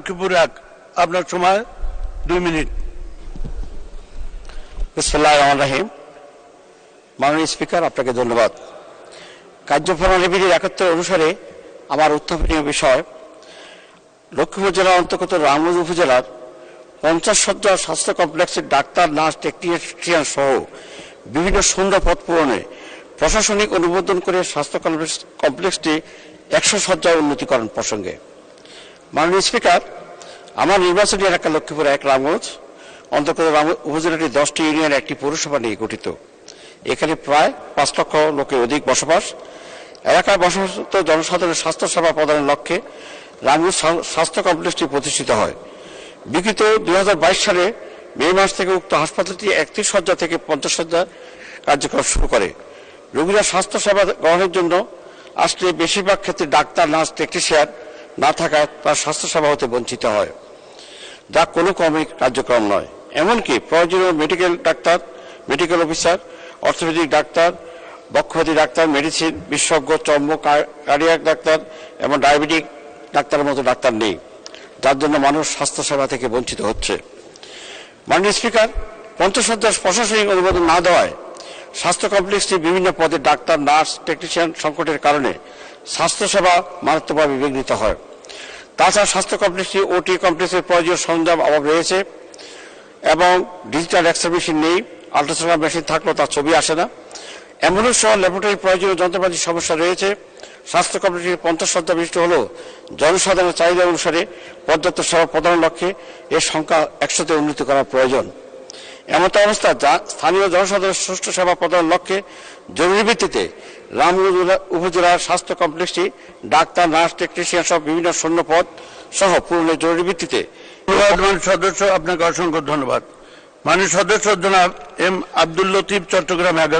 লক্ষ্মীপুর এক আপনার সময় দুই মিনিট। বিসমুল্লাহ রাহিম মাননীয় স্পিকার, আপনাকে ধন্যবাদ। কার্যপ্রণালী বিধির একাত্তর অনুসারে আমার উত্থাপনীয় বিষয়, লক্ষ্মীপুর জেলার অন্তর্গত রামগঞ্জ উপজেলার পঞ্চাশ সজ্জা স্বাস্থ্য কমপ্লেক্সের ডাক্তার, নার্স, টেকনিশিয়ান সহ বিভিন্ন শূন্য পদ পূরণে প্রশাসনিক অনুমোদন করে স্বাস্থ্য কমপ্লেক্স- কমপ্লেক্সটি একশো সজ্জা উন্নতিকরণ প্রসঙ্গে। মাননীয় স্পিকার, আমার নির্বাচনী এলাকা লক্ষ্মীপুর এক রামগঞ্জ, অন্তর্গত উপজেলাটি দশটি ইউনিয়ন একটি পৌরসভা নিয়ে গঠিত। এখানে প্রায় পাঁচ লক্ষ লোকের অধিক বসবাস। এলাকায় বসবাসরত জনসাধারণের স্বাস্থ্য সেবা প্রদানের লক্ষ্যে রামগঞ্জ স্বাস্থ্য কমপ্লেক্সটি প্রতিষ্ঠিত হয়। বিগত দুই হাজার বাইশ সালে মে মাস থেকে উক্ত হাসপাতালটি একত্রিশ শয্যা থেকে পঞ্চাশ শয্যা কার্যক্রম শুরু করে। রোগীরা স্বাস্থ্য সেবা গ্রহণের জন্য আসলে বেশিরভাগ ক্ষেত্রে ডাক্তার, নার্স, টেকনিশিয়ান না থাকায় তার স্বাস্থ্য সেবা হতে বঞ্চিত হয়। যা কোনো কমে কার্যক্রম নয়। এমনকি প্রয়োজনীয় medical doctor medical officer orthopaedic doctor, বক্ষপতি doctor medicine বিশেষজ্ঞ, চর্ম কার্ডিয়াক ডাক্তার এবং ডায়াবেটিক ডাক্তারের মতো ডাক্তার নেই। যার জন্য মানুষ স্বাস্থ্য সেবা থেকে বঞ্চিত হচ্ছে। মাননীয় স্পিকার, পঞ্চাশ প্রশাসনিক অনুমোদন না দেওয়ায় স্বাস্থ্য কমপ্লেক্সটি বিভিন্ন পদে ডাক্তার, নার্স, টেকনিশিয়ান সংকটের কারণে স্বাস্থ্যসেবা মারাত্মকভাবে বিঘ্নিত হয়। তাছাড়া স্বাস্থ্য কমপ্লেক্সটি ওটি কমপ্লেক্সের প্রয়োজনীয় সরঞ্জাম অভাব রয়েছে এবং ডিজিটাল এক্সরে মেশিন নেই আল্ট্রাসোনাল মেশিন থাকলেও তার ছবি আসে না। অ্যাম্বুলেন্স সহ ল্যাবরেটরি প্রয়োজনীয় যন্ত্রপাতির সমস্যা রয়েছে। স্বাস্থ্য কমপ্লেক্সটি পঞ্চাশ শয্যা বিশিষ্ট হলেও জনসাধারণের চাহিদা অনুসারে পর্যাপ্ত সেবা প্রদানের লক্ষ্যে এর সংখ্যা একশোতে উন্নতি করা প্রয়োজন। এমত অবস্থা যা স্থানীয় জনসাধারণের সুষ্ঠু সেবা প্রদানের লক্ষ্যে জরুরি ভিত্তিতে রামগঞ্জ উপজেলার স্বাস্থ্য কমপ্লেক্সটি ডাক্তার, নার্স, টেকনিশিয়ান সহ বিভিন্ন শূন্যপদ সহ পূরণের জরুরি ভিত্তিতে সদস্য, আপনাকে অসংখ্য ধন্যবাদ। মাননীয় সদস্য জনাব এম আব্দুল লতিফ, চট্টগ্রাম এগারো।